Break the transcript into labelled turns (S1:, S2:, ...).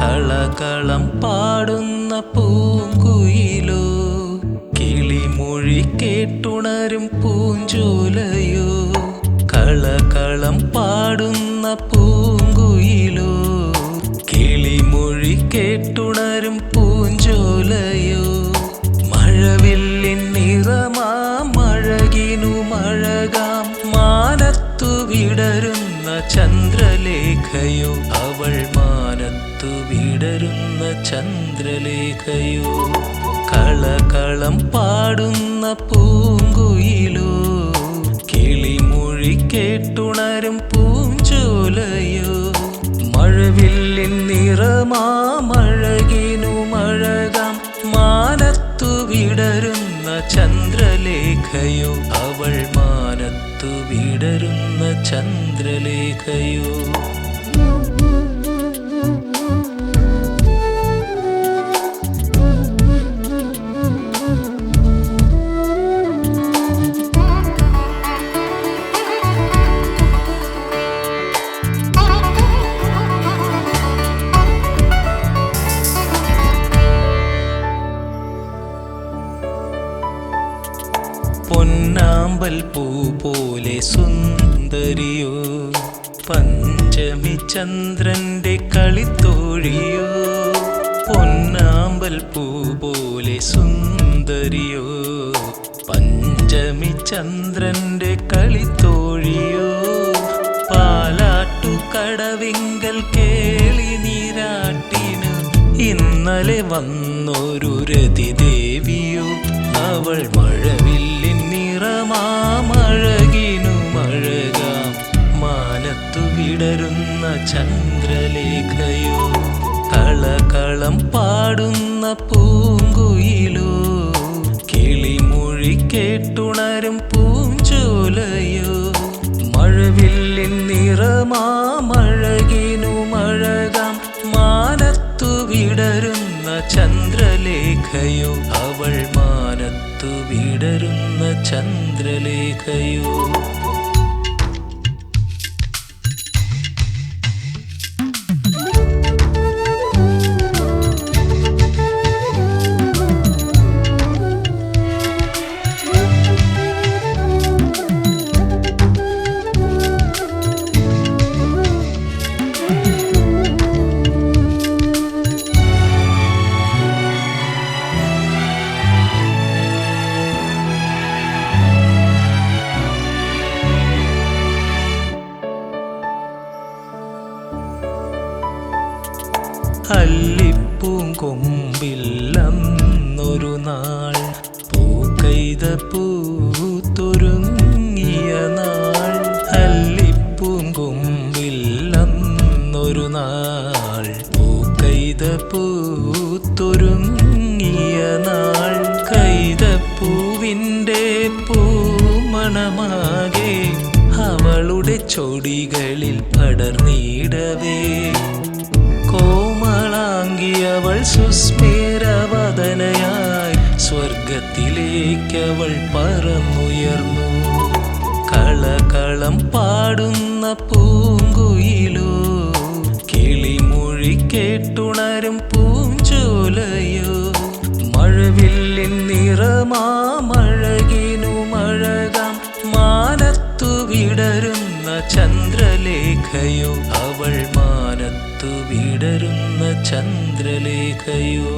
S1: കളകളം പാടുന്ന പൂങ്കുയിലോ കിളിമൊഴി കേട്ടുണരും പൂഞ്ചോലയോ. കളകളം പാടുന്ന പൂങ്കുയിലോ കിളിമൊഴി കേട്ടുണരും പൂഞ്ചോലയോ. മഴവില്ലിൻ നിറമാ മഴകിനു മഴകാം മാനത്തു വിടരുന്ന ചന്ദ്രലേഖയോ. മാനത്തു വിടരുന്ന ചന്ദ്രലേഖയോ കളകളം പാടുന്ന പൂങ്കുയിലോ കിളിമൊഴി കേട്ടുണരും പൂഞ്ചോലയോ മഴവില്ലിൻ നിറമാ മഴകിനു മഴകാം മാനത്തു വിടരുന്ന ചന്ദ്രലേഖയോ അവൾ മാനത്തു വിടരുന്ന ചന്ദ്രലേഖയോ. പൊന്നാമ്പൽ പൂ പോലെ സുന്ദരിയോ പഞ്ചമി ചന്ദ്രന്റെ കളിത്തോഴിയോ പൊന്നാമ്പൽ പൂ പോലെ സുന്ദരിയോ പഞ്ചമി ചന്ദ്രന്റെ കളിത്തോഴിയോ പാലാട്ടു കടവിങ്കൽ കേളി നീരാട്ടിന് ഇന്നലെ വന്നൊരു രതിദേവിയോ അവൾ മഴവില്ലിൻ നിറമാമഴകിനു മഴകാം മാനത്തു വിടരുന്ന ചന്ദ്രലേഖയോ കളകളം പാടുന്ന പൂങ്കുയിലോ കിളിമൊഴി കേട്ടുണരും പൂഞ്ചോലയോ. മഴവില്ലിൻ നിറമാമഴകിനു മഴകാം മാനത്തു വിടരുന്ന ചന്ദ്രലേഖയോ അവൾ വിടരുന്ന ചന്ദ്രലേഖയോ അല്ലിപ്പൂങ്കൊമ്പിൽ കൊമ്പില്ലൊരു നാൾ. പൂക്കൈത പൂത്തൊരുങ്ങിയ നാൾ. അല്ലിപ്പൂം കൊമ്പില്ലൊരു നാൾ. പൂക്കൈത പൂത്തൊരുങ്ങിയ നാൾ. കൈതപ്പൂവിന്റെ പൂമണമാകെ അവളുടെ ചൊടികളിൽ പടർന്നിടവേ സ്വർഗത്തിലേക്കവൾ പറന്നുയർന്നു. കളകളം പാടുന്ന പൂങ്കുയിലോ. കിളിമൊഴി കേട്ടുണരും പൂഞ്ചോലയോ. മഴവില്ലിൻ നിറമാമഴകിനു മഴകാം. മാനത്തു വിടരുന്ന ചന്ദ്രലേഖയോ. അവൾ മാനത്തു വിടരുന്ന ചന്ദ്രലേഖയോ.